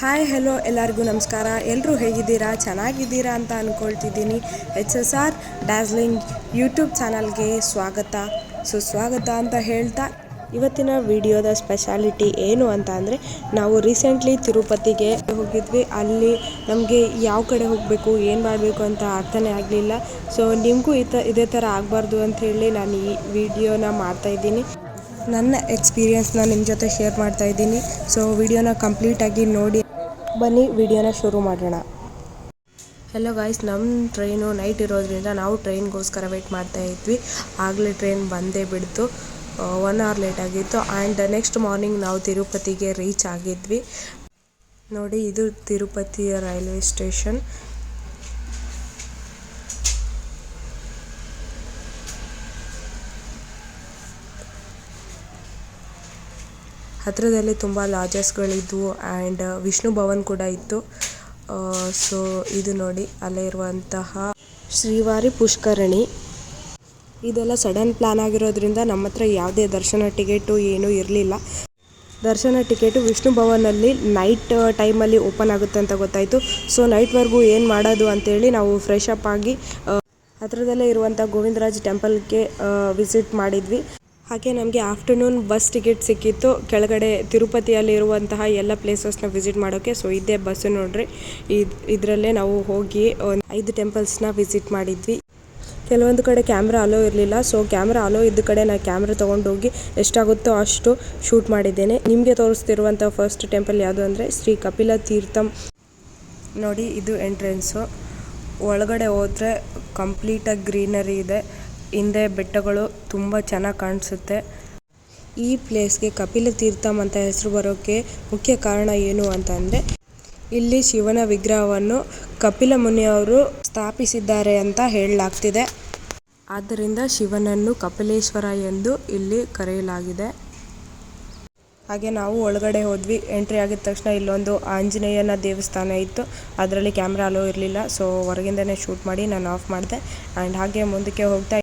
Hi, hello, ಎಲ್ಲರಿಗೂ ನಮಸ್ಕಾರ. ಎಲ್ಲರೂ ಹೇಗಿದ್ದೀರಾ? ಚೆನ್ನಾಗಿದ್ದೀರಾ ಅಂತ ಅಂದ್ಕೊಳ್ತಿದ್ದೀನಿ H S R dazzling YouTube ಚಾನಲ್ಗೆ ಸ್ವಾಗತ. ಸುಸ್ವಾಗತ ಅಂತ ಹೇಳ್ತಾ ಇವತ್ತಿನ ವಿಡಿಯೋದ ಸ್ಪೆಷಾಲಿಟಿ ಏನು ಅಂತ ಅಂದರೆ, ನಾವು ರೀಸೆಂಟ್ಲಿ ತಿರುಪತಿಗೆ ಹೋಗಿದ್ವಿ. ಅಲ್ಲಿ ನಮಗೆ ಯಾವ ಕಡೆ ಹೋಗಬೇಕು, ಏನು ಮಾಡಬೇಕು ಅಂತ ಅರ್ಥನೇ ಆಗಲಿಲ್ಲ. ಸೊ, ನಿಮಗೂ ಈ ತ ಇದೇ ಥರ ಆಗಬಾರ್ದು ಅಂತ ಹೇಳಿ ನಾನು ಈ ವಿಡಿಯೋನ ಮಾಡ್ತಾಯಿದ್ದೀನಿ ನನ್ನ ಎಕ್ಸ್ಪೀರಿಯನ್ಸ್ನ ನಿಮ್ಮ ಜೊತೆ ಶೇರ್ ಮಾಡ್ತಾ ಇದ್ದೀನಿ. ಸೊ ವಿಡಿಯೋನ ಕಂಪ್ಲೀಟಾಗಿ ನೋಡಿ. ಬನ್ನಿ, ವಿಡಿಯೋನ ಶುರು ಮಾಡೋಣ. ಹಲೋ ಗಾಯ್ಸ್ ನಮ್ಮ ಟ್ರೈನು ನೈಟ್ ಇರೋದ್ರಿಂದ ನಾವು ಟ್ರೈನ್ಗೋಸ್ಕರ ವೆಯ್ಟ್ ಮಾಡ್ತಾ ಇದ್ವಿ. ಆಗಲೇ ಟ್ರೈನ್ ಬಂದೇ ಬಿಡ್ತು. ಒನ್ ಅವರ್ ಲೇಟ್ ಆಗಿತ್ತು. ಆ್ಯಂಡ್ ನೆಕ್ಸ್ಟ್ ಮಾರ್ನಿಂಗ್ ನಾವು ತಿರುಪತಿಗೆ ರೀಚ್ ಆಗಿದ್ವಿ. ನೋಡಿ, ಇದು ತಿರುಪತಿಯ ರೈಲ್ವೆ ಸ್ಟೇಷನ್ ಹತ್ತಿರದಲ್ಲಿ ತುಂಬ ಲಾಜಸ್ಗಳಿದ್ವು ಆ್ಯಂಡ್ ವಿಷ್ಣು ಭವನ್ ಕೂಡ ಇತ್ತು. ಸೊ ಇದು ನೋಡಿ ಅಲ್ಲೇ ಇರುವಂತಹ ಶ್ರೀವಾರಿ ಪುಷ್ಕರಣಿ. ಇದೆಲ್ಲ ಸಡನ್ ಪ್ಲ್ಯಾನ್ ಆಗಿರೋದ್ರಿಂದ ನಮ್ಮ ಹತ್ರ ಯಾವುದೇ ದರ್ಶನ ಟಿಕೆಟು ಏನೂ ಇರಲಿಲ್ಲ. ದರ್ಶನ ಟಿಕೆಟು ವಿಷ್ಣು ಭವನಲ್ಲಿ ನೈಟ್ ಟೈಮಲ್ಲಿ ಓಪನ್ ಆಗುತ್ತೆ ಅಂತ ಗೊತ್ತಾಯಿತು. ಸೊ ನೈಟ್ವರೆಗೂ ಏನು ಮಾಡೋದು ಅಂತೇಳಿ ನಾವು ಫ್ರೆಶ್ ಅಪ್ ಆಗಿ ಹತ್ತಿರದಲ್ಲೇ ಇರುವಂಥ ಗೋವಿಂದರಾಜ್ ಟೆಂಪಲ್ಗೆ ವಿಸಿಟ್ ಮಾಡಿದ್ವಿ. ಹಾಗೆ ನಮಗೆ ಆಫ್ಟರ್ನೂನ್ ಬಸ್ ಟಿಕೆಟ್ ಸಿಕ್ಕಿತ್ತು. ಕೆಳಗಡೆ ತಿರುಪತಿಯಲ್ಲಿ ಇರುವಂತಹ ಎಲ್ಲ ಪ್ಲೇಸಸ್ನ ವಿಸಿಟ್ ಮಾಡೋಕ್ಕೆ ಸೊ ಇದೇ ಬಸ್ಸು ನೋಡ್ರಿ. ಇದು, ಇದರಲ್ಲೇ ನಾವು ಹೋಗಿ ಒಂದು ಐದು ಟೆಂಪಲ್ಸ್ನ ವಿಸಿಟ್ ಮಾಡಿದ್ವಿ. ಕೆಲವೊಂದು ಕಡೆ ಕ್ಯಾಮ್ರಾ ಅಲೋ ಇರಲಿಲ್ಲ. ಸೊ ಕ್ಯಾಮ್ರಾ ಅಲೋ ಇದ್ದ ಕಡೆ ನಾನು ಕ್ಯಾಮ್ರಾ ತೊಗೊಂಡೋಗಿ ಎಷ್ಟಾಗುತ್ತೋ ಅಷ್ಟು ಶೂಟ್ ಮಾಡಿದ್ದೇನೆ. ನಿಮಗೆ ತೋರಿಸ್ತಿರುವಂಥ ಫಸ್ಟ್ ಟೆಂಪಲ್ ಯಾವುದು ಅಂದರೆ ಶ್ರೀ ಕಪಿಲ ತೀರ್ಥಂ. ನೋಡಿ, ಇದು ಎಂಟ್ರೆನ್ಸು ಒಳಗಡೆ ಹೋದರೆ ಕಂಪ್ಲೀಟಾಗಿ ಗ್ರೀನರಿ ಇದೆ. ಹಿಂದೆ ಬೆಟ್ಟಗಳು ತುಂಬ ಚೆನ್ನಾಗಿ ಕಾಣಿಸುತ್ತೆ. ಈ ಪ್ಲೇಸ್ಗೆ ಕಪಿಲ ತೀರ್ಥಂ ಅಂತ ಹೆಸರು ಬರೋಕ್ಕೆ ಮುಖ್ಯ ಕಾರಣ ಏನು ಅಂತಂದರೆ, ಇಲ್ಲಿ ಶಿವನ ವಿಗ್ರಹವನ್ನು ಕಪಿಲ ಮುನಿಯವರು ಸ್ಥಾಪಿಸಿದ್ದಾರೆ ಅಂತ ಹೇಳಲಾಗ್ತಿದೆ. ಆದ್ದರಿಂದ ಶಿವನನ್ನು ಕಪಿಲೇಶ್ವರ ಎಂದು ಇಲ್ಲಿ ಕರೆಯಲಾಗಿದೆ. ಹಾಗೆ ನಾವು ಒಳಗಡೆ ಹೋದ್ವಿ, ಎಂಟ್ರಿ ಆಗಿದ ತಕ್ಷಣ ಇಲ್ಲೊಂದು ಆಂಜನೇಯನ ದೇವಸ್ಥಾನ ಇತ್ತು. ಅದರಲ್ಲಿ ಕ್ಯಾಮ್ರಾ ಅಲೋ ಇರಲಿಲ್ಲ, ಸೊ ಹೊರಗಿಂದನೇ ಶೂಟ್ ಮಾಡಿ ನಾನು ಆಫ್ ಮಾಡಿದೆ. ಆ್ಯಂಡ್ ಹಾಗೆ ಮುಂದಕ್ಕೆ ಹೋಗ್ತಾ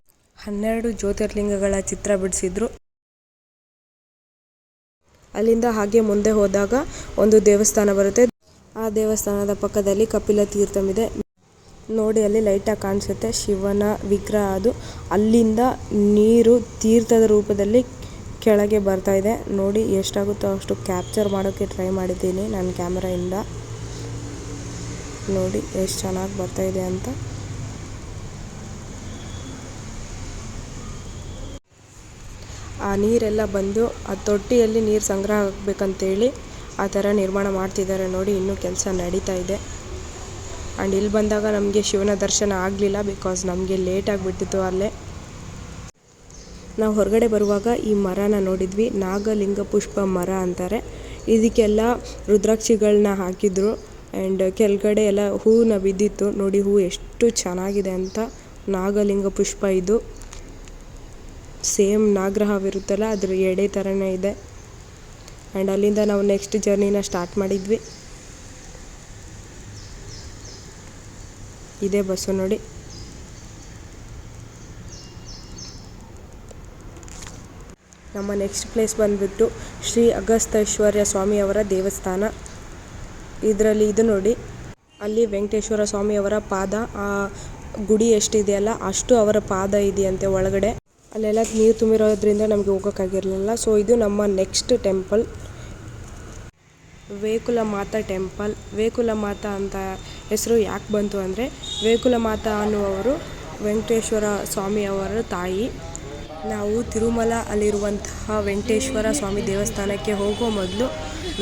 ಹನ್ನೆರಡು ಜ್ಯೋತಿರ್ಲಿಂಗಗಳ ಚಿತ್ರ ಬಿಡಿಸಿದ್ರು. ಅಲ್ಲಿಂದ ಹಾಗೆ ಮುಂದೆ ಹೋದಾಗ ಒಂದು ದೇವಸ್ಥಾನ ಬರುತ್ತೆ. ಆ ದೇವಸ್ಥಾನದ ಪಕ್ಕದಲ್ಲಿ ಕಪಿಲ ತೀರ್ಥಂ ಇದೆ. ನೋಡಿ, ಅಲ್ಲಿ ಲೈಟಾಗಿ ಕಾಣಿಸುತ್ತೆ. ಶಿವನ ವಿಗ್ರಹ ಅದು. ಅಲ್ಲಿಂದ ನೀರು ತೀರ್ಥದ ರೂಪದಲ್ಲಿ ಕೆಳಗೆ ಬರ್ತಾ ಇದೆ. ನೋಡಿ, ಎಷ್ಟಾಗುತ್ತೋ ಅಷ್ಟು ಕ್ಯಾಪ್ಚರ್ ಮಾಡೋಕ್ಕೆ ಟ್ರೈ ಮಾಡಿದ್ದೀನಿ. ನನ್ನ ಕ್ಯಾಮ್ರಾಯಿಂದ ನೋಡಿ, ಎಷ್ಟು ಚೆನ್ನಾಗಿ ಬರ್ತಾ ಇದೆ ಅಂತ. ಆ ನೀರೆಲ್ಲ ಬಂದು ಆ ತೊಟ್ಟಿಯಲ್ಲಿ ನೀರು ಸಂಗ್ರಹ ಆಗಬೇಕಂತೇಳಿ ಆ ಥರ ನಿರ್ಮಾಣ ಮಾಡ್ತಿದ್ದಾರೆ ನೋಡಿ, ಇನ್ನೂ ಕೆಲಸ ನಡೀತಾ ಇದೆ. ಆ್ಯಂಡ್ ಇಲ್ಲಿ ಬಂದಾಗ ನಮಗೆ ಶಿವನ ದರ್ಶನ ಆಗಲಿಲ್ಲ ಬಿಕಾಸ್ ನಮಗೆ ಲೇಟ್ ಆಗಿಬಿಟ್ಟಿತ್ತು ಅಲ್ಲೇ. ನಾವು ಹೊರಗಡೆ ಬರುವಾಗ ಈ ಮರನ ನೋಡಿದ್ವಿ, ನಾಗಲಿಂಗ ಪುಷ್ಪ ಮರ ಅಂತಾರೆ. ಇದಕ್ಕೆಲ್ಲ ರುದ್ರಾಕ್ಷಿಗಳನ್ನ ಹಾಕಿದ್ರು ಆ್ಯಂಡ್ ಕೆಳಗಡೆ ಎಲ್ಲ ಹೂವನ್ನ ಬಿದ್ದಿತ್ತು. ನೋಡಿ ಹೂವು ಎಷ್ಟು ಚೆನ್ನಾಗಿದೆ ಅಂತ ನಾಗಲಿಂಗ ಪುಷ್ಪ ಇದು. ಸೇಮ್ ನಾಗ್ರಹವಿರುತ್ತಲ್ಲ, ಅದ್ರ ಎಡೆ ಥರನೇ ಇದೆ. ಆ್ಯಂಡ್ ಅಲ್ಲಿಂದ ನಾವು ನೆಕ್ಸ್ಟ್ ಜರ್ನಿನ ಸ್ಟಾರ್ಟ್ ಮಾಡಿದ್ವಿ. ಇದೇ ಬಸ್ಸು ನೋಡಿ. ನಮ್ಮ ನೆಕ್ಸ್ಟ್ ಪ್ಲೇಸ್ ಬಂದುಬಿಟ್ಟು ಶ್ರೀ ಅಗಸ್ತೈಶ್ವರ್ಯ ಸ್ವಾಮಿಯವರ ದೇವಸ್ಥಾನ. ಇದರಲ್ಲಿ ಇದು ನೋಡಿ, ಅಲ್ಲಿ ವೆಂಕಟೇಶ್ವರ ಸ್ವಾಮಿಯವರ ಪಾದ, ಆ ಗುಡಿ ಎಷ್ಟಿದೆಯಲ್ಲ, ಅಷ್ಟು ಅವರ ಪಾದ ಇದೆಯಂತೆ ಒಳಗಡೆ. ಅಲ್ಲೆಲ್ಲ ನೀರು ತುಂಬಿರೋದ್ರಿಂದ ನಮಗೆ ಹೋಗೋಕ್ಕಾಗಿರಲಿಲ್ಲ. ಸೊ ಇದು ನಮ್ಮ next temple Vakula Mata temple Vakula Mata ಅಂತ ಹೆಸರು ಯಾಕೆ ಬಂತು ಅಂದರೆ ವೇಕುಲ ಮಾತಾ ಅನ್ನುವರು ವೆಂಕಟೇಶ್ವರ ಸ್ವಾಮಿಯವರ ತಾಯಿ. ನಾವು ತಿರುಮಲ ಅಲ್ಲಿರುವಂತಹ ವೆಂಕಟೇಶ್ವರ ಸ್ವಾಮಿ ದೇವಸ್ಥಾನಕ್ಕೆ ಹೋಗೋ ಮೊದಲು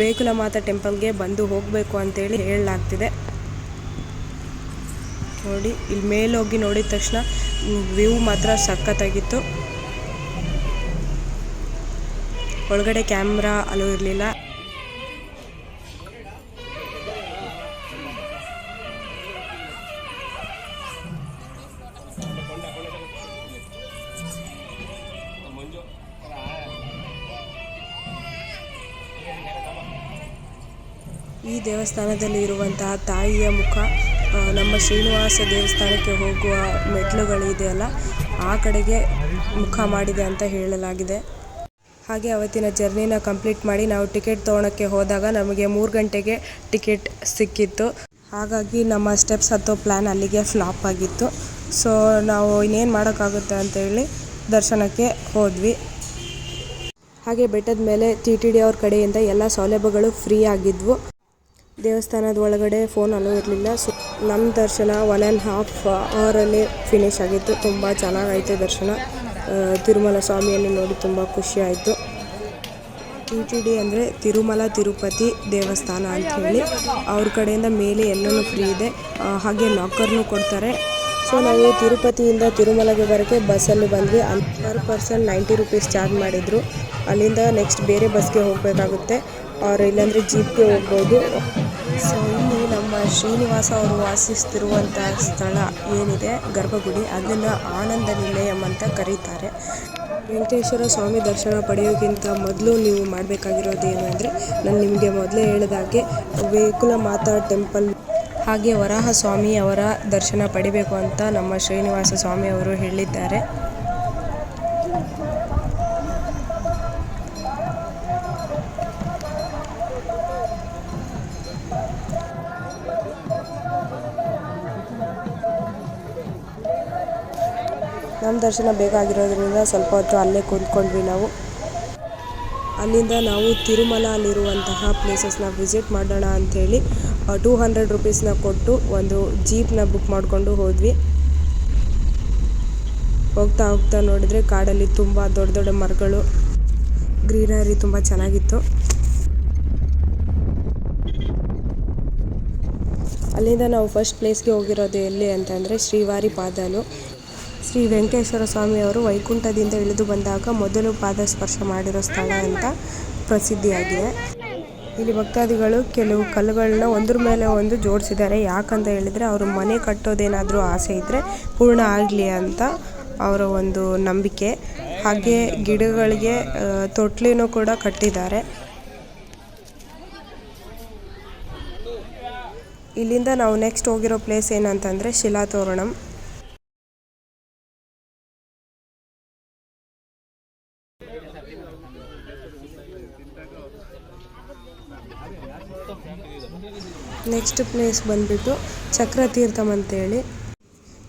ವೇಕುಲ ಮಾತಾ ಟೆಂಪಲ್ಗೆ ಬಂದು ಹೋಗಬೇಕು ಅಂತೇಳಿ ಹೇಳಲಾಗ್ತಿದೆ. ನೋಡಿ ಇಲ್ಲಿ ಮೇಲೋಗಿ ನೋಡಿದ ತಕ್ಷಣ ವ್ಯೂ ಮಾತ್ರ ಸಖತ್ತಾಗಿತ್ತು. ಒಳಗಡೆ ಕ್ಯಾಮ್ರಾ ಅಲೋ ಇರಲಿಲ್ಲ. ಈ ದೇವಸ್ಥಾನದಲ್ಲಿ ಇರುವಂತಹ ತಾಯಿಯ ಮುಖ ನಮ್ಮ ಶ್ರೀನಿವಾಸ ದೇವಸ್ಥಾನಕ್ಕೆ ಹೋಗುವ ಮೆಟ್ಲುಗಳಿದೆಯಲ್ಲ ಆ ಕಡೆಗೆ ಮುಖ ಮಾಡಿದೆ ಅಂತ ಹೇಳಲಾಗಿದೆ. ಹಾಗೆ ಅವತ್ತಿನ ಜರ್ನಿನ ಕಂಪ್ಲೀಟ್ ಮಾಡಿ ನಾವು ಟಿಕೆಟ್ ತೊಗೊಳಕ್ಕೆ ಹೋದಾಗ ನಮಗೆ ಮೂರು ಗಂಟೆಗೆ ಟಿಕೆಟ್ ಸಿಕ್ಕಿತ್ತು. ಹಾಗಾಗಿ ನಮ್ಮ ಸ್ಟೆಪ್ಸ್ ಹತ್ತೋ ಪ್ಲ್ಯಾನ್ ಅಲ್ಲಿಗೆ ಫ್ಲಾಪ್ ಆಗಿತ್ತು. ಸೊ, ನಾವು ಇನ್ನೇನು ಮಾಡೋಕ್ಕಾಗುತ್ತೆ ಅಂತೇಳಿ ದರ್ಶನಕ್ಕೆ ಹೋದ್ವಿ. ಹಾಗೆ ಬೆಟ್ಟದ ಮೇಲೆ ಟಿ ಟಿ ಡಿ ಅವ್ರ ಕಡೆಯಿಂದ ಎಲ್ಲ ಸೌಲಭ್ಯಗಳು ಫ್ರೀ ಆಗಿದ್ವು. ದೇವಸ್ಥಾನದ ಒಳಗಡೆ ಫೋನ್ ಅಲ್ಲೂ ಇರಲಿಲ್ಲ. ಸೊ ನಮ್ಮ ದರ್ಶನ ಒನ್ ಆ್ಯಂಡ್ ಹಾಫ್ ಅವರಲ್ಲಿ ಫಿನಿಶ್ ಆಗಿತ್ತು. ತುಂಬ ಚೆನ್ನಾಗೈತೆ ದರ್ಶನ. ತಿರುಮಲ ಸ್ವಾಮಿಯನ್ನು ನೋಡಿ ತುಂಬ ಖುಷಿ ಆಯಿತು. ಟಿ ಟಿ ಡಿ ಅಂದರೆ ತಿರುಮಲ ತಿರುಪತಿ ದೇವಸ್ಥಾನ ಅಂತ ಹೇಳಿ ಅವ್ರ ಕಡೆಯಿಂದ ಮೇಲೆ ಎಲ್ಲನೂ ಫ್ರೀ ಇದೆ. ಹಾಗೆ ಲಾಕರ್ನು ಕೊಡ್ತಾರೆ. ಸೊ ನಾವು ತಿರುಪತಿಯಿಂದ ತಿರುಮಲಗೆ ಬರೋಕ್ಕೆ ಬಸ್ಸಲ್ಲಿ ಬಂದ್ವಿ. ಅಲ್ಲಿ per person ninety rupees charge ಮಾಡಿದರು. ಅಲ್ಲಿಂದ ನೆಕ್ಸ್ಟ್ ಬೇರೆ ಬಸ್ಗೆ ಹೋಗಬೇಕಾಗುತ್ತೆ. ಅವ್ರು ಇಲ್ಲಾಂದರೆ ಜೀಪ್ಗೆ ಹೋಗ್ಬೋದು. ಸೊ ಶ್ರೀನಿವಾಸ ಅವರು ವಾಸಿಸ್ತಿರುವಂತಹ ಸ್ಥಳ ಏನಿದೆ? ಗರ್ಭಗುಡಿ. ಅದನ್ನು ಆನಂದ ನಿಲಯಂ ಅಂತ ಕರೀತಾರೆ. ವೆಂಕಟೇಶ್ವರ ಸ್ವಾಮಿ ದರ್ಶನ ಪಡೆಯೋಕ್ಕಿಂತ ಮೊದಲು ನೀವು ಮಾಡಬೇಕಾಗಿರೋದು ಏನು ಅಂದರೆ, ನಾನು ನಿಮಗೆ ಮೊದಲೇ ಹೇಳಿದಾಗೆ ವೇಕುಲ ಮಾತಾ ಟೆಂಪಲ್. ಹಾಗೆ ವರಾಹ ಸ್ವಾಮಿ ಅವರ ದರ್ಶನ ಪಡಿಬೇಕು ಅಂತ ನಮ್ಮ ಶ್ರೀನಿವಾಸ ಸ್ವಾಮಿ ಅವರು ಹೇಳಿದ್ದಾರೆ. ನಮ್ಮ ದರ್ಶನ ಬೇಗ ಆಗಿರೋದ್ರಿಂದ ಸ್ವಲ್ಪ ಹೊತ್ತು ಅಲ್ಲೇ ಕುಂತ್ಕೊಂಡ್ವಿ ನಾವು. ಅಲ್ಲಿಂದ ನಾವು ತಿರುಮಲ ಅಲ್ಲಿರುವಂತಹ ಪ್ಲೇಸಸ್ನ ವಿಸಿಟ್ ಮಾಡೋಣ ಅಂಥೇಳಿ ಟೂ ಹಂಡ್ರೆಡ್ ರುಪೀಸ್ನ ಕೊಟ್ಟು ಒಂದು ಜೀಪ್ನ ಬುಕ್ ಮಾಡಿಕೊಂಡು ಹೋದ್ವಿ. ಹೋಗ್ತಾ ಹೋಗ್ತಾ ನೋಡಿದರೆ ಕಾಡಲ್ಲಿ ತುಂಬ ದೊಡ್ಡ ದೊಡ್ಡ ಮರಗಳು ಗ್ರೀನರಿ ತುಂಬ ಚೆನ್ನಾಗಿತ್ತು. ಅಲ್ಲಿಂದ ನಾವು ಫಸ್ಟ್ ಪ್ಲೇಸ್ಗೆ ಹೋಗಿರೋದು ಎಲ್ಲಿ ಅಂತಂದರೆ ಶ್ರೀವಾರಿ ಪಾದಲು. ಶ್ರೀ ವೆಂಕಟೇಶ್ವರ ಸ್ವಾಮಿಯವರು ವೈಕುಂಠದಿಂದ ಇಳಿದು ಬಂದಾಗ ಮೊದಲು ಪಾದ ಸ್ಪರ್ಶ ಮಾಡಿರೋ ಸ್ಥಳ ಅಂತ ಪ್ರಸಿದ್ಧಿಯಾಗಿದೆ. ಇಲ್ಲಿ ಭಕ್ತಾದಿಗಳು ಕೆಲವು ಕಲ್ಲುಗಳನ್ನ ಒಂದ್ರ ಮೇಲೆ ಒಂದು ಜೋಡಿಸಿದ್ದಾರೆ. ಯಾಕಂತ ಹೇಳಿದರೆ ಅವರು ಮನೆ ಕಟ್ಟೋದೇನಾದರೂ ಆಸೆ ಇದ್ದರೆ ಪೂರ್ಣ ಆಗಲಿ ಅಂತ ಅವರ ಒಂದು ನಂಬಿಕೆ. ಹಾಗೆ ಗಿಡಗಳಿಗೆ ತೊಟ್ಲಿನೂ ಕೂಡ ಕಟ್ಟಿದ್ದಾರೆ. ಇಲ್ಲಿಂದ ನಾವು ನೆಕ್ಸ್ಟ್ ಹೋಗಿರೋ ಪ್ಲೇಸ್ ಏನಂತಂದರೆ ಶಿಲಾತೋರಣಂ. ನೆಕ್ಸ್ಟ್ ಪ್ಲೇಸ್ ಬಂದ್ಬಿಟ್ಟು ಚಕ್ರತೀರ್ಥಮ್ ಅಂತೇಳಿ.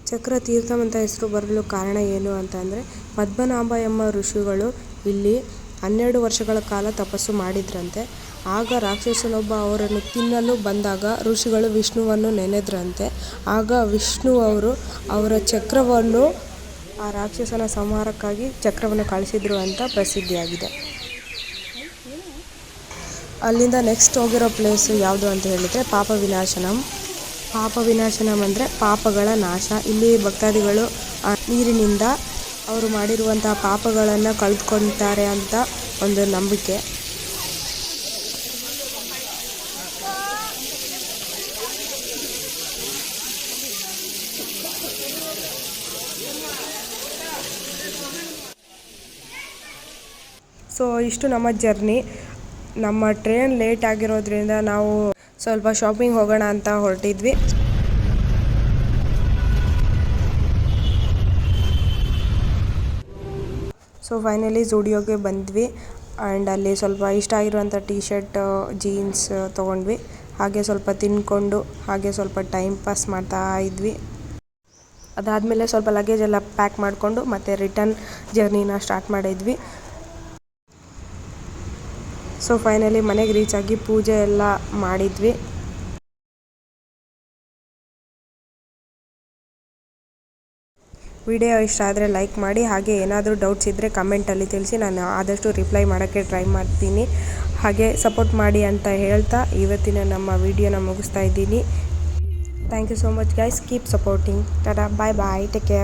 ಚಕ್ರತೀರ್ಥಮ್ ಅಂತ ಹೆಸರು ಬರಲು ಕಾರಣ ಏನು ಅಂತಂದರೆ, ಪದ್ಮನಾಭ ಎಂಬ ಋಷಿಗಳು ಇಲ್ಲಿ ಹನ್ನೆರಡು ವರ್ಷಗಳ ಕಾಲ ತಪಸ್ಸು ಮಾಡಿದ್ರಂತೆ. ಆಗ ರಾಕ್ಷಸನೊಬ್ಬ ಅವರನ್ನು ತಿನ್ನಲು ಬಂದಾಗ ಋಷಿಗಳು ವಿಷ್ಣುವನ್ನು ನೆನೆದ್ರಂತೆ. ಆಗ ವಿಷ್ಣು ಅವರು ಅವರ ಚಕ್ರವನ್ನು, ಆ ರಾಕ್ಷಸನ ಸಂಹಾರಕ್ಕಾಗಿ ಚಕ್ರವನ್ನು ಕಳಿಸಿದ್ರು ಅಂತ ಪ್ರಸಿದ್ಧಿಯಾಗಿದೆ. ಅಲ್ಲಿಂದ ನೆಕ್ಸ್ಟ್ ಹೋಗಿರೋ ಪ್ಲೇಸು ಯಾವುದು ಅಂತ ಹೇಳಿದರೆ ಪಾಪ ವಿನಾಶನಂ. ಪಾಪ ವಿನಾಶನಂ ಅಂದರೆ ಪಾಪಗಳ ನಾಶ. ಇಲ್ಲಿ ಭಕ್ತಾದಿಗಳು ನೀರಿನಿಂದ ಅವರು ಮಾಡಿರುವಂಥ ಪಾಪಗಳನ್ನು ಕಳೆದುಕೊಳ್ತಾರೆ ಅಂತ ಒಂದು ನಂಬಿಕೆ. ಸೊ ಇಷ್ಟು ನಮ್ಮ ಜರ್ನಿ ನಮ್ಮ ಟ್ರೈನ್ ಲೇಟ್ ಆಗಿರೋದ್ರಿಂದ ನಾವು ಸ್ವಲ್ಪ ಶಾಪಿಂಗ್ ಹೋಗೋಣ ಅಂತ ಹೊರಟಿದ್ವಿ. ಸೊ ಫೈನಲಿ ಝೂಡಿಯೋಗೆ ಬಂದ್ವಿ. ಆ್ಯಂಡ್ ಅಲ್ಲಿ ಸ್ವಲ್ಪ ಇಷ್ಟ ಆಗಿರುವಂಥ ಟೀ ಶರ್ಟ್ ಜೀನ್ಸ್ ತೊಗೊಂಡ್ವಿ. ಹಾಗೆ ಸ್ವಲ್ಪ ತಿನ್ಕೊಂಡು ಹಾಗೆ ಸ್ವಲ್ಪ ಟೈಮ್ ಪಾಸ್ ಮಾಡ್ತಾ ಇದ್ವಿ. ಅದಾದಮೇಲೆ ಸ್ವಲ್ಪ ಲಗೇಜ್ ಎಲ್ಲ ಪ್ಯಾಕ್ ಮಾಡಿಕೊಂಡು ಮತ್ತೆ ರಿಟರ್ನ್ ಜರ್ನಿನ ಸ್ಟಾರ್ಟ್ ಮಾಡಿದ್ವಿ. ಸೊ ಫೈನಲಿ ಮನೆಗೆ ರೀಚ್ ಆಗಿ ಪೂಜೆ ಎಲ್ಲ ಮಾಡಿದ್ವಿ. ವಿಡಿಯೋ ಇಷ್ಟ ಆದರೆ ಲೈಕ್ ಮಾಡಿ, ಹಾಗೆ ಏನಾದರೂ ಡೌಟ್ಸ್ ಇದ್ದರೆ ಕಮೆಂಟಲ್ಲಿ ತಿಳಿಸಿ. ನಾನು ಆದಷ್ಟು ರಿಪ್ಲೈ ಮಾಡೋಕ್ಕೆ ಟ್ರೈ ಮಾಡ್ತೀನಿ. ಹಾಗೆ ಸಪೋರ್ಟ್ ಮಾಡಿ ಅಂತ ಹೇಳ್ತಾ ಇವತ್ತಿನ ನಮ್ಮ ವಿಡಿಯೋನ ಮುಗಿಸ್ತಾ ಇದ್ದೀನಿ. Thank you so much guys keep supporting tata bye bye take care